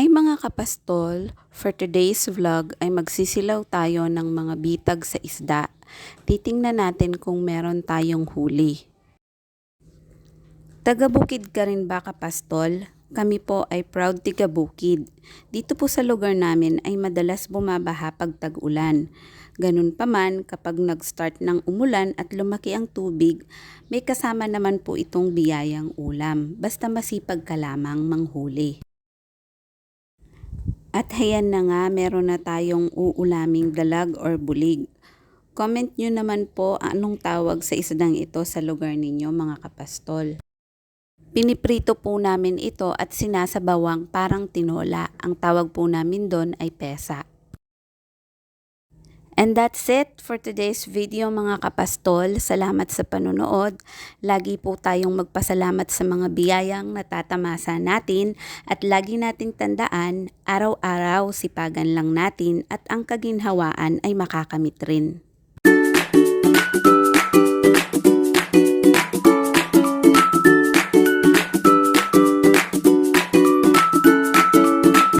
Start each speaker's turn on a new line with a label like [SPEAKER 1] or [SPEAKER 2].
[SPEAKER 1] Hi mga kapastol, for today's vlog ay magsisilaw tayo ng mga bitag sa isda. Titingnan natin kung meron tayong huli. Taga-bukid ka rin ba kapastol? Kami po ay proud tiga-bukid. Dito po sa lugar namin ay madalas bumabaha pag tag-ulan. Ganun pa man kapag nag-start ng umulan at lumaki ang tubig, may kasama naman po itong biyayang ulam. Basta masipag ka lamang manghuli. At hayan na nga, meron na tayong uulaming dalag or bulig. Comment nyo naman po anong tawag sa isdang ito sa lugar ninyo mga kapastol. Piniprito po namin ito at sinasabawang parang tinola. Ang tawag po namin doon ay pesa. And that's it for today's video mga kapastol. Salamat sa panonood. Lagi po tayong magpasalamat sa mga biyayang natatamasa natin at lagi nating tandaan, araw-araw sipagan lang natin at ang kaginhawaan ay makakamit rin.